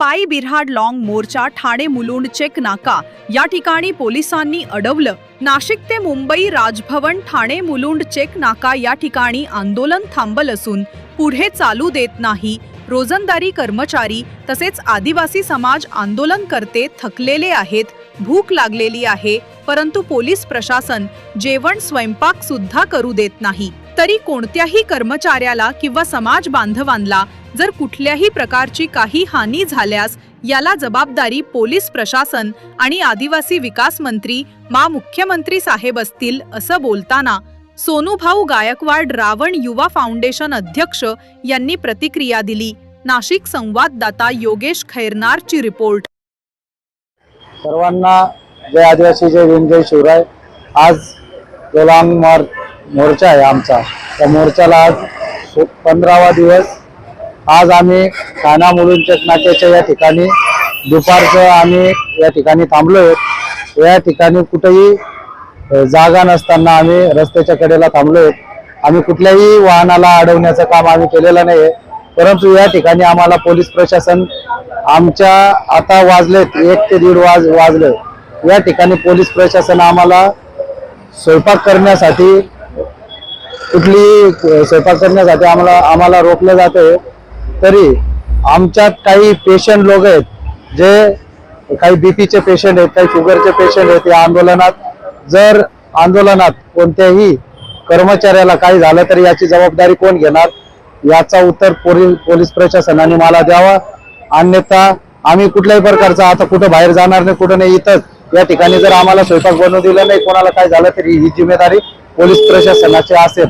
पायी बिरहाड लॉंग मोर्चा ठाणे मुलुंड चेक नाका. या ठिकाणी पोलिसांनी अडवलं. नाशिक ते मुंबई राजभवन ठाणे मुलुंड चेक नाका या ठिकाणी आंदोलन थांबल असून पुढे चालू देत नाही. रोजंदारी कर्मचारी तसेच आदिवासी समाज आंदोलन करते थकलेले आहेत भूक लागलेली आहे परंतु पोलीस प्रशासन जेवण स्वयंपाक सुद्धा करू देत नाही. तरी कोणत्याही कर्मचाऱ्याला किंवा समाज बांधवांना जर कुठल्याही प्रकारची काही हानी झाल्यास याला जबाबदारी पोलीस प्रशासन आणि आदिवासी विकास मंत्री मा मुख्यमंत्री साहेब असतील असं बोलताना सोनूभाऊ गायकवाड रावण युवा फाउंडेशन अध्यक्ष यांनी प्रतिक्रिया दिली. नाशिक संवाददाता योगेश खैरनारची रिपोर्ट. सर्वांना जय आदिवासी जय भीम जय शिवराय. आज मार्च मोर्चा आहे आमचा. त्या मोर्चाला आज पंधरावा दिवस आज आम्ही ठाणा मुलुंड नाक्याच्या या ठिकाणी दुपारचं आम्ही या ठिकाणी थांबलो आहोत या ठिकाणी कुठेही जागा नसताना आम्ही रस्त्याच्या कडेला थांबलो आहोत आम्ही कुठल्याही वाहनाला अडवण्याचं काम आम्ही केलेलं नाही परंतु या ठिकाणी आम्हाला पोलीस प्रशासन आमच्या आता वाजलेत एक ते दीड वाज वाजले. या ठिकाणी पोलीस प्रशासन आम्हाला स्वयंपाक करण्यासाठी कुठली स्वयंपाक करण्यासाठी आम्हाला आम्हाला रोखलं जाते. तरी आमच्यात काही पेशंट लोक आहेत जे काही बीपीचे पेशंट आहेत काही शुगरचे पेशंट आहेत या आंदोलनात जर आंदोलनात कोणत्याही कर्मचाऱ्याला काही झालं तर याची जबाबदारी कोण घेणार? याचा उत्तर पोलीस पोलीस प्रशासनाने मला द्यावा. अन्यथा आम्ही कुठल्याही प्रकारचा आता कुठं बाहेर जाणार नाही कुठं नाही इथंच या ठिकाणी जर आम्हाला स्वयंपाक बनवून दिला नाही कोणाला काय झालं तरी ही जिम्मेदारी पोलीस प्रशासनाचे असेल